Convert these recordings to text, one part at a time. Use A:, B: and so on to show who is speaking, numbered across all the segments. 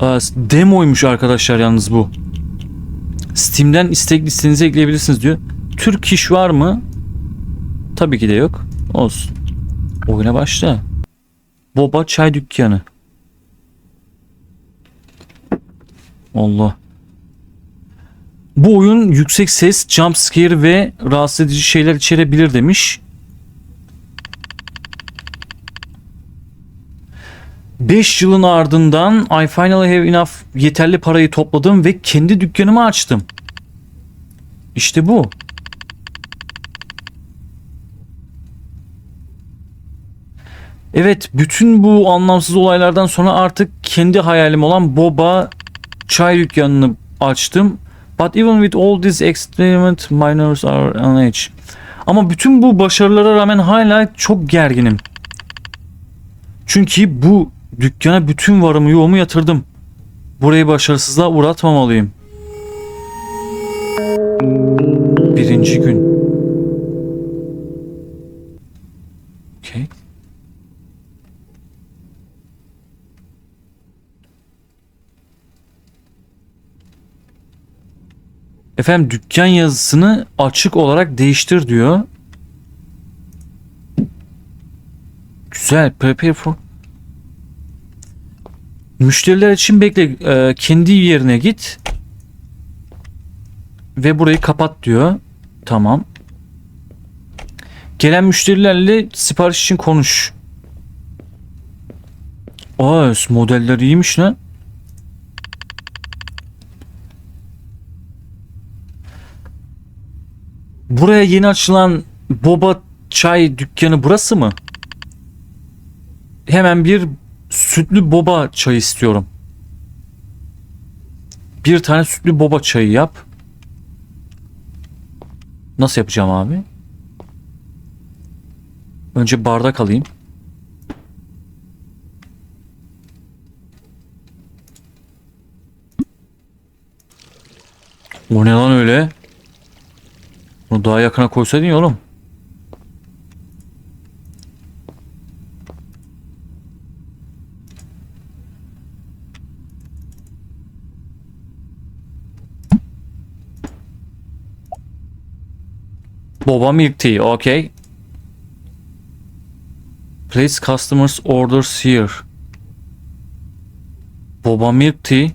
A: Demoymuş arkadaşlar yalnız bu. Steam'den istek listenize ekleyebilirsiniz diyor. Türk iş var mı? Tabii ki de yok. Olsun. Oyuna başla. Boba çay dükkanı. Allah. Bu oyun yüksek ses, jump scare ve rahatsız edici şeyler içerebilir demiş. 5 yılın ardından I finally have enough yeterli parayı topladım ve kendi dükkanımı açtım. İşte bu. Evet, bütün bu anlamsız olaylardan sonra artık kendi hayalim olan Boba çay dükkanını açtım. But even with all these experiment minors are on edge. Ama bütün bu başarılara rağmen hala çok gerginim. Çünkü bu dükkana bütün varımı yoğumu yatırdım. Burayı başarısızlığa uğratmamalıyım. Birinci gün. Okey. Efendim dükkan yazısını açık olarak değiştir diyor. Güzel. Prepare for Müşteriler için bekle. e, kendi yerine git. Ve burayı kapat diyor. Tamam. Gelen müşterilerle sipariş için konuş. Aa modeller iyiymiş lan. Buraya yeni açılan boba çay dükkanı burası mı? Hemen bir sütlü boba çayı istiyorum. Bir tane sütlü boba çayı yap. Nasıl yapacağım abi? Önce bardak alayım. O ne lan öyle? Bunu daha yakına koysaydın ya oğlum. Boba milk tea, okay. Place customers orders here. Boba milk tea.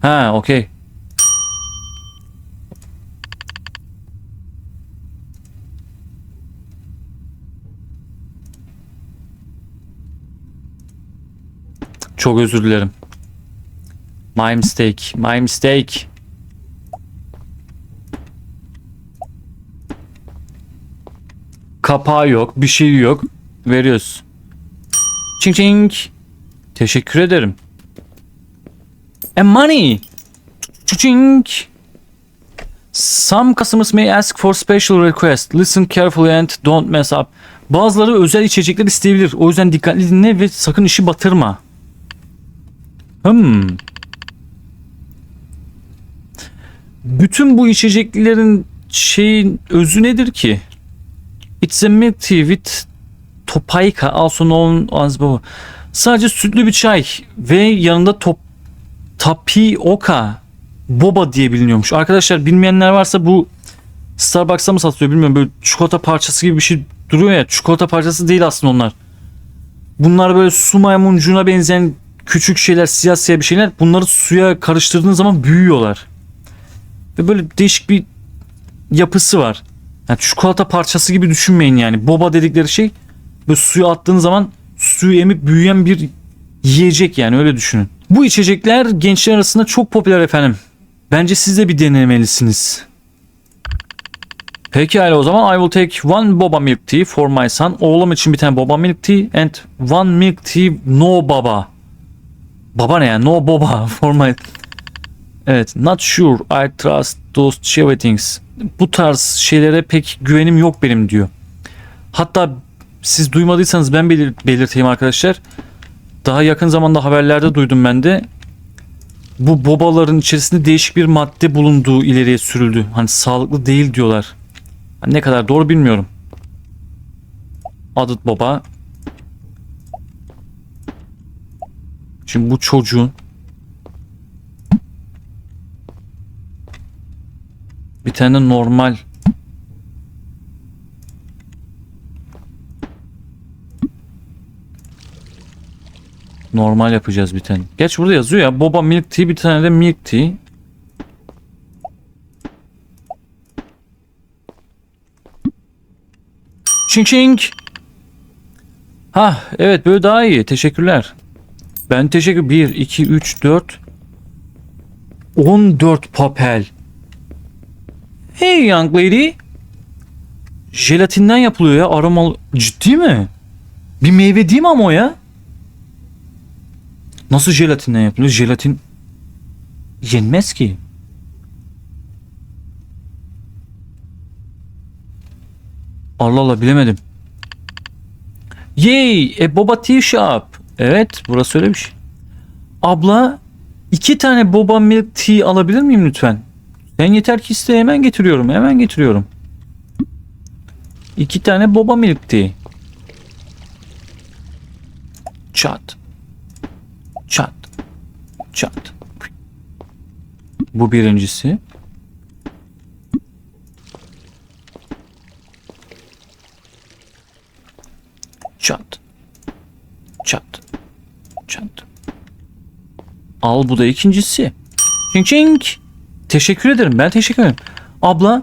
A: Ha, okay. Çok özür dilerim. My mistake. My mistake. Kapağı yok. Bir şey yok. Veriyoruz. Çing çing. Teşekkür ederim. And money. Çing. Some customers may ask for special request. Listen carefully and don't mess up. Bazıları özel içecekler isteyebilir. O yüzden dikkatli dinle ve sakın işi batırma. Hmm. Bütün bu içeceklerin şeyin özü nedir ki? It's a milk tea with topaika also known as bu. Sadece sütlü bir çay ve yanında top tapioka boba diye biliniyormuş. Arkadaşlar bilmeyenler varsa bu Starbucks'ta mı satılıyor bilmiyorum. Böyle çikolata parçası gibi bir şey duruyor ya. Çikolata parçası değil aslında onlar. Bunlar böyle su maymuncuğuna benzeyen küçük şeyler, siyah siyah bir şeyler. Bunları suya karıştırdığın zaman büyüyorlar. Ve böyle değişik bir yapısı var. Yani çikolata parçası gibi düşünmeyin yani. Boba dedikleri şey böyle suya attığın zaman suyu emip büyüyen bir yiyecek yani öyle düşünün. Bu içecekler gençler arasında çok popüler efendim. Bence siz de bir denemelisiniz. Pekala o zaman I will take one boba milk tea for my son. Oğlum için bir tane boba milk tea and one milk tea no baba. Baba ne yani? No boba for my... Evet. Not sure I trust those chewy things. Bu tarz şeylere pek güvenim yok benim diyor. Hatta siz duymadıysanız ben belir belirteyim arkadaşlar. Daha yakın zamanda haberlerde duydum ben de. Bu bobaların içerisinde değişik bir madde bulunduğu ileriye sürüldü. Hani sağlıklı değil diyorlar. Hani ne kadar doğru bilmiyorum. Adıt boba. Şimdi bu çocuğun bir tane normal normal yapacağız bir tane. Geç burada yazıyor ya boba milk tea bir tane de milk tea. Çing çing. Ha evet böyle daha iyi. Teşekkürler. Ben teşekkür 1 2 3 4 14 papel. Hey young lady. Jelatinden yapılıyor ya aromalı. Ciddi mi? Bir meyve değil mi ama o ya? Nasıl jelatinden yapılıyor? Jelatin yenmez ki. Allah Allah bilemedim. Yay! E Boba Tea Shop. Evet burası öyle bir şey. Abla iki tane Boba Milk Tea alabilir miyim lütfen? Sen yeter ki iste hemen getiriyorum. Hemen getiriyorum. İki tane Boba Milk Tea. Çat. Çat. Çat. Bu birincisi. Çat. Çat. Çat. Al bu da ikincisi. Çing çing. Teşekkür ederim. Ben teşekkür ederim. Abla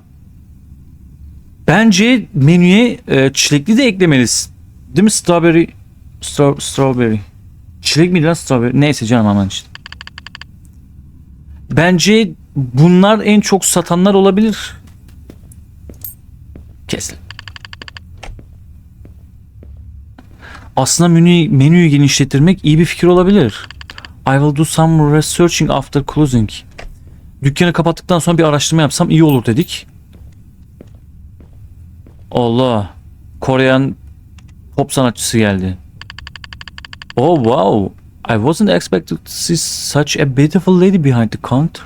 A: bence menüye e, çilekli de eklemelisin. Değil mi? Strawberry. Stra- strawberry. Çilek miydi lan strawberry? Neyse canım aman işte. Bence bunlar en çok satanlar olabilir. Kes. lan. Aslında menüyü, menüyü genişletirmek iyi bir fikir olabilir. I will do some researching after closing. Dükkanı kapattıktan sonra bir araştırma yapsam iyi olur dedik. Allah. Koreyan pop sanatçısı geldi. Oh wow. I wasn't expected to see such a beautiful lady behind the counter.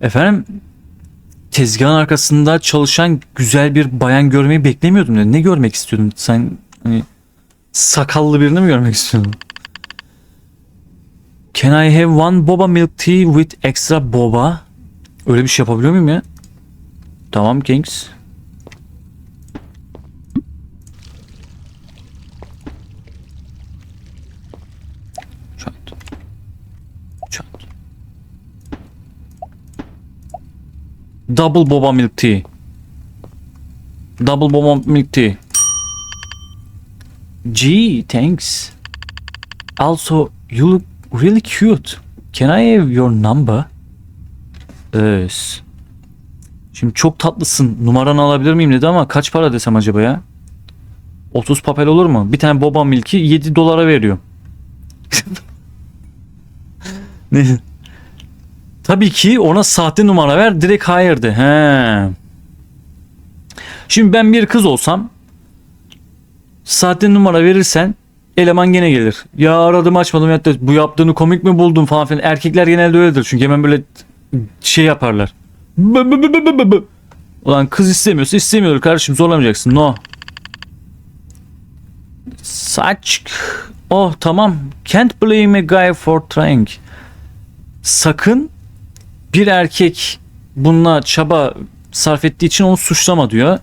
A: Efendim tezgahın arkasında çalışan güzel bir bayan görmeyi beklemiyordum. Ne görmek istiyordun? Sen hani sakallı birini mi görmek istiyordun? Can I have one boba milk tea with extra boba? Öyle bir şey yapabiliyor muyum ya? Tamam Kings. Çat. Çat. Double boba milk tea. Double boba milk tea. Gee, thanks. Also, you look really cute. Can I have your number? Yes. Şimdi çok tatlısın. Numaranı alabilir miyim dedi ama kaç para desem acaba ya? 30 papel olur mu? Bir tane boba milki 7 dolara veriyor. ne? Tabii ki ona sahte numara ver direkt hayırdı. He. Şimdi ben bir kız olsam sahte numara verirsen eleman gene gelir. Ya aradım açmadım ya da bu yaptığını komik mi buldun falan filan. Erkekler genelde öyledir çünkü hemen böyle şey yaparlar. Ulan kız istemiyorsa istemiyordur kardeşim zorlamayacaksın. No. Saç. Oh tamam. Can't blame a guy for trying. Sakın bir erkek bununla çaba sarf ettiği için onu suçlama diyor.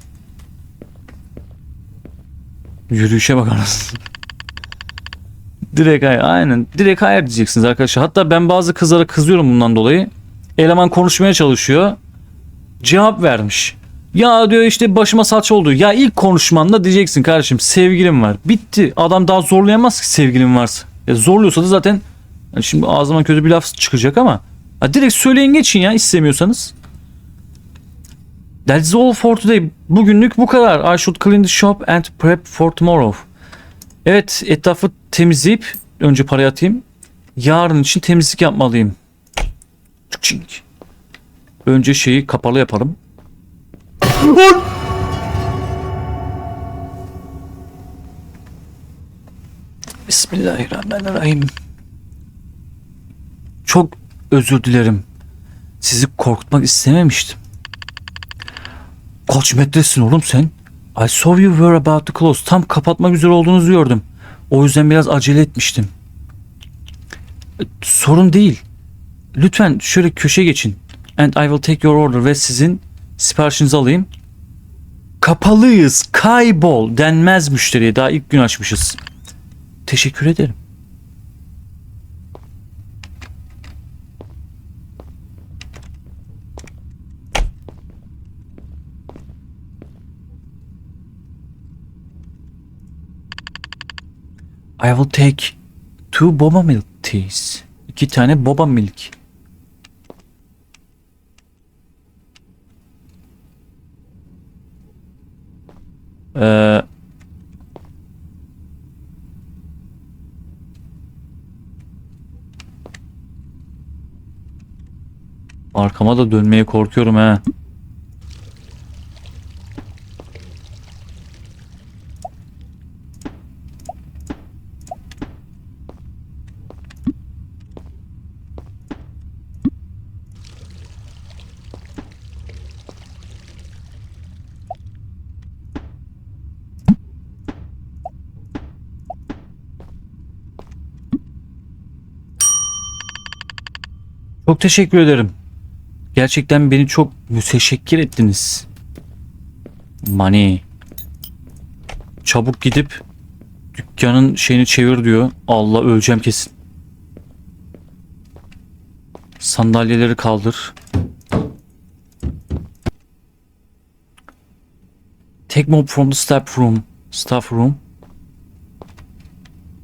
A: Yürüyüşe bakar mısın? Direkt hayır. Aynen. Direkt hayır diyeceksiniz arkadaşlar. Hatta ben bazı kızlara kızıyorum bundan dolayı. Eleman konuşmaya çalışıyor. Cevap vermiş. Ya diyor işte başıma saç oldu. Ya ilk konuşmanda diyeceksin kardeşim sevgilim var. Bitti. Adam daha zorlayamaz ki sevgilim varsa. Ya zorluyorsa da zaten yani şimdi ağzıma kötü bir laf çıkacak ama ha direkt söyleyin geçin ya istemiyorsanız. That's all for today. Bugünlük bu kadar. I should clean the shop and prep for tomorrow. Evet etrafı temizleyip önce parayı atayım. Yarın için temizlik yapmalıyım. Çink. Önce şeyi kapalı yapalım. Bismillahirrahmanirrahim. Çok özür dilerim. Sizi korkutmak istememiştim. Kaç metresin oğlum sen? I saw you were about to close. Tam kapatmak üzere olduğunuzu gördüm. O yüzden biraz acele etmiştim. Sorun değil. Lütfen şöyle köşeye geçin. And I will take your order ve sizin siparişinizi alayım. Kapalıyız. Kaybol denmez müşteriye. Daha ilk gün açmışız. Teşekkür ederim. I will take two boba milk teas. İki tane boba milk. Ee, arkama da dönmeye korkuyorum ha. Çok teşekkür ederim. Gerçekten beni çok müteşekkir ettiniz. Money. Çabuk gidip dükkanın şeyini çevir diyor. Allah öleceğim kesin. Sandalyeleri kaldır. Take mop from the staff room. Staff room.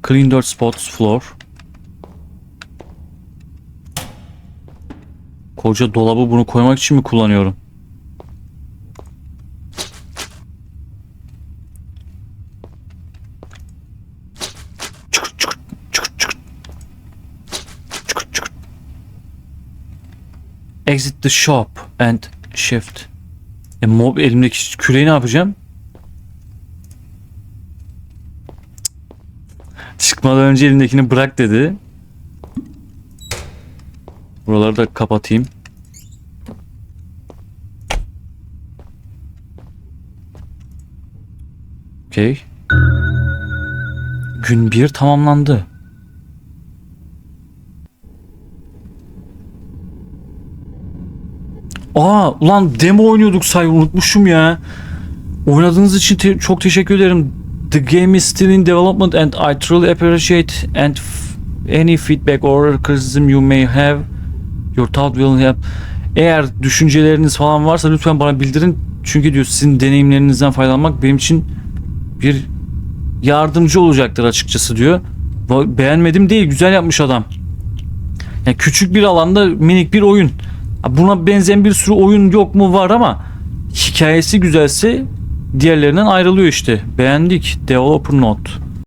A: Clean dirt spots floor. Koca dolabı bunu koymak için mi kullanıyorum? Exit the shop and shift. E, mob elimdeki küreği ne yapacağım? Çıkmadan önce elimdekini bırak dedi. Buraları da kapatayım. Okey. Gün bir tamamlandı. Aa ulan demo oynuyorduk say unutmuşum ya. Oynadığınız için te- çok teşekkür ederim. The game is still in development and I truly appreciate and any feedback or criticism you may have. Your thought will help. Eğer düşünceleriniz falan varsa lütfen bana bildirin. Çünkü diyor sizin deneyimlerinizden faydalanmak benim için bir yardımcı olacaktır açıkçası diyor. Beğenmedim değil güzel yapmış adam. Yani küçük bir alanda minik bir oyun. Buna benzeyen bir sürü oyun yok mu var ama hikayesi güzelse diğerlerinden ayrılıyor işte. Beğendik. Developer note.